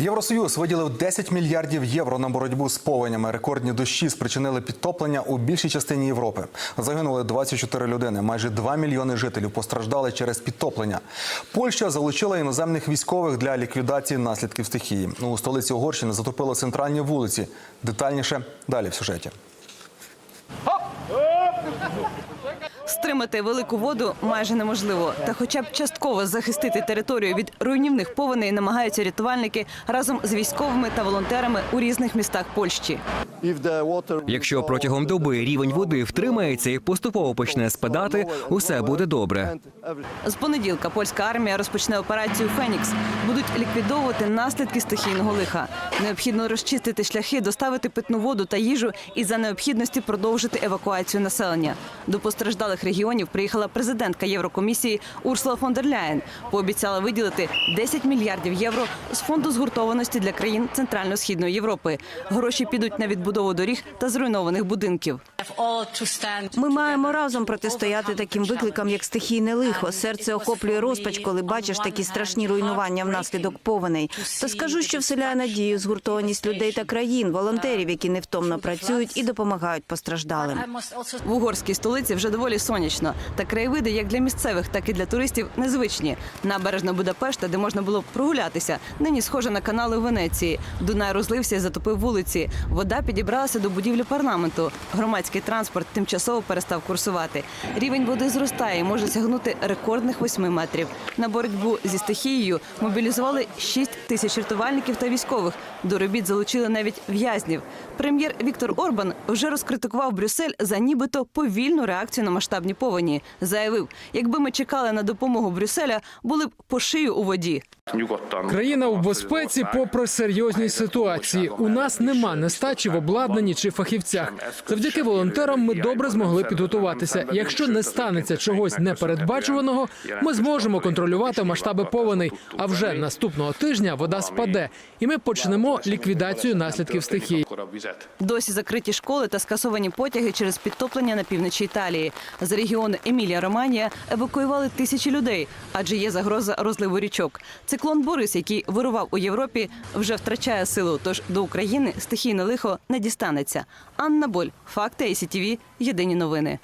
Євросоюз виділив 10 мільярдів євро на боротьбу з повенями. Рекордні дощі спричинили підтоплення у більшій частині Європи. Загинули 24 людини. Майже 2 мільйони жителів постраждали через підтоплення. Польща залучила іноземних військових для ліквідації наслідків стихії. У столиці Угорщини затопило центральні вулиці. Детальніше далі в сюжеті. Стримати велику воду майже неможливо. Та хоча б частково захистити територію від руйнівних повеней намагаються рятувальники разом з військовими та волонтерами у різних містах Польщі. Якщо протягом доби рівень води втримається і поступово почне спадати, усе буде добре. З понеділка польська армія розпочне операцію Фенікс. Будуть ліквідовувати наслідки стихійного лиха. Необхідно розчистити шляхи, доставити питну воду та їжу і за необхідності продовжити евакуацію населення. До постраждалих регіонів приїхала президентка Єврокомісії Урсула фон дер Ляєн. Пообіцяла виділити 10 мільярдів євро з фонду згуртованості для країн Центрально-східної Європи. Гроші підуть на відбудову доріг та зруйнованих будинків. Ми маємо разом протистояти таким викликам, як стихійне лихо. Серце охоплює розпач, коли бачиш такі страшні руйнування внаслідок повеней. То скажу, що вселяє надію, згуртованість людей та країн, волонтерів, які невтомно працюють і допомагають постраждалим. В угорській столиці вже доволі сонячно. Та краєвиди як для місцевих, так і для туристів незвичні. Набережна Будапешта, де можна було прогулятися, нині схожа на канали Венеції. Дунай розлився і затопив вулиці. Вода підібралася до будівлі парламенту. Громадський транспорт тимчасово перестав курсувати. Рівень води зростає і може сягнути рекордних 8 метрів. На боротьбу зі стихією мобілізували 6 тисяч рятувальників та військових. До робіт залучили навіть в'язнів. Прем'єр Віктор Орбан вже розкритикував Брюссель за нібито повільну реакцію на масштабні повені. Заявив, якби ми чекали на допомогу Брюсселя, були б по шию у воді. Країна у безпеці, попри серйозні ситуації. У нас нема нестачі в обладнанні чи фахівцях. Завдяки волонтерам ми добре змогли підготуватися. Якщо не станеться чогось непередбачуваного, ми зможемо контролювати масштаби повеней. А вже наступного тижня вода спаде, і ми почнемо ліквідацію наслідків стихії. Досі закриті школи та скасовані потяги через підтоплення на півночі Італії. З регіону Емілія-Романія евакуювали тисячі людей, адже є загроза розливу річок. Циклон Борис, який вирував у Європі, вже втрачає силу. Тож до України стихійне лихо не дістанеться. Анна Боль, факти ICTV, Єдині новини.